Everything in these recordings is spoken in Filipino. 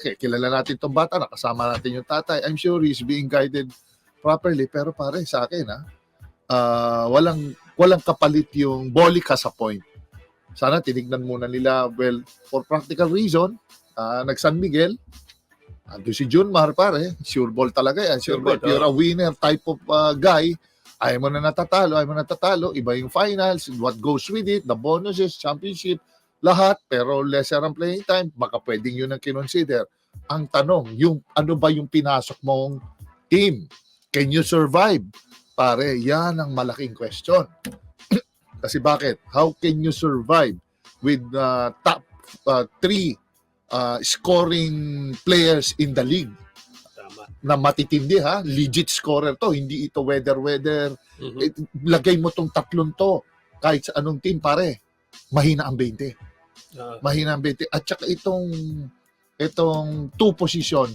okay, kilala natin tong bata, nakasama natin yung tatay. I'm sure he's being guided properly. Pero pare, sa akin ha, ah, walang, walang kapalit yung Bolika sa point. Sana tinignan muna nila, well, for practical reason, ah, nag-San Miguel, ando si Junmar pare, sure ball talaga yan. Sure, Sure ball. You're oh. a winner type of ah, guy. Ayaw mo na natatalo, ayaw mo na natatalo. Iba yung finals, what goes with it, the bonuses, championship, lahat. Pero lesser ang playing time, baka pwedeng yun ang kinonsider. Ang tanong, yung ano ba yung pinasok mong team? Can you survive? Pare, yan ang malaking question. Kasi bakit? How can you survive with uh, top uh, three uh, scoring players in the league Tama. na matitindi ha? Legit scorer to, hindi ito weather-weather. Mhm. Eh, lagay mo tong tatlong to kahit sa anong team pare. Mahina ang 20. Ah, Mahina ang 20. At saka itong itong two position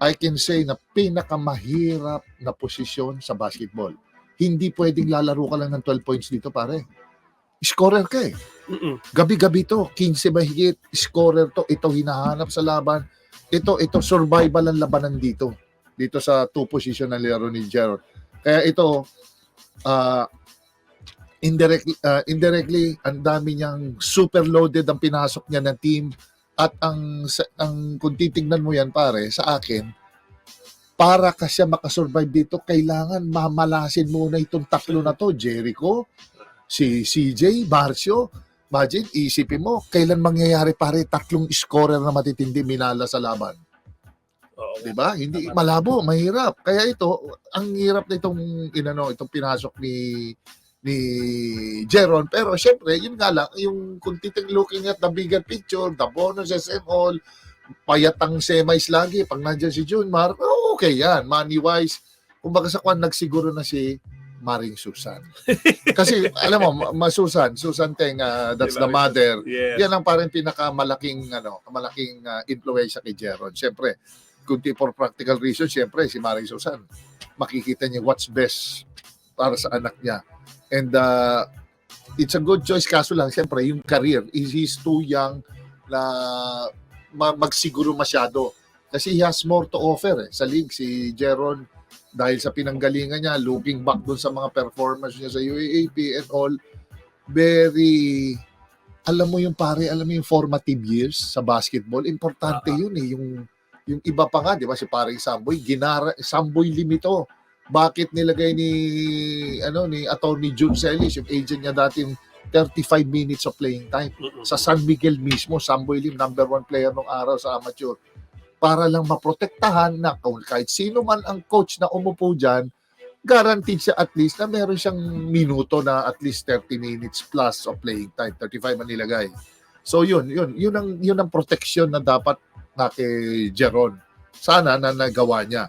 I can say na pinakamahirap na posisyon sa basketball. Hindi pwedeng lalaro ka lang ng 12 points dito, pare. Scorer ka eh. Gabi-gabi to, 15 mahigit, scorer to, ito hinahanap sa laban. Ito, ito, survival ang labanan dito. Dito sa two position na laro ni Gerald. Kaya ito, ah indirectly, ah, indirectly, ang dami niyang super loaded ang pinasok niya ng team. At ang, ang kung titignan mo yan pare, sa akin, para ka siya makasurvive dito, kailangan mamalasin muna itong tatlo na to. Jericho, si CJ, Marcio, Imagine, isipin mo, kailan mangyayari pare tatlong scorer na matitindi minala sa laban. Oo. 'Di ba? Hindi malabo, mahirap. Kaya ito, ang hirap na itong inano, itong pinasok ni ni Jeron. Pero syempre, yun nga lang, yung kung titig looking at the bigger picture, the bonuses and all, payatang semis lagi. Pag nandiyan si Junmar, oh, okay yan. Money-wise, kumbaga sa kwan, nagsiguro na si Maring Susan. Kasi, alam mo, ma- Susan, Susan Teng, ah, that's the Diba? mother. Yes. Yan ang parang pinakamalaking ano, malaking uh, influensya kay Jeron. Siyempre, kundi for practical reason, siyempre si Maring Susan, makikita niya what's best para sa anak niya. And uh, it's a good choice kaso lang siyempre yung career is he's too young na ma- magsiguro masyado. Kasi he has more to offer eh. Sa league, si Jeron, dahil sa pinanggalingan niya, looking back dun sa mga performance niya sa UAAP and all, very alam mo yung pare, alam mo yung formative years sa basketball, importante Ah. yun eh. Yung, yung iba pa nga, di ba, si paring Samboy, ginara, Samboy limito. Bakit nilagay ni, ano, ni Attorney June Celis, yung agent niya dati, yung 35 minutes of playing time. Sa San Miguel mismo, Samboy Lim, number one player nung araw sa amateur. Para lang maprotektahan na kahit sino man ang coach na umupo dyan, guaranteed siya at least na meron siyang minuto na at least 30 minutes plus of playing time. 35 man nilagay. So yun, yun, yun ang, yun ang protection na dapat na kay Jeron. Sana na nagawa niya.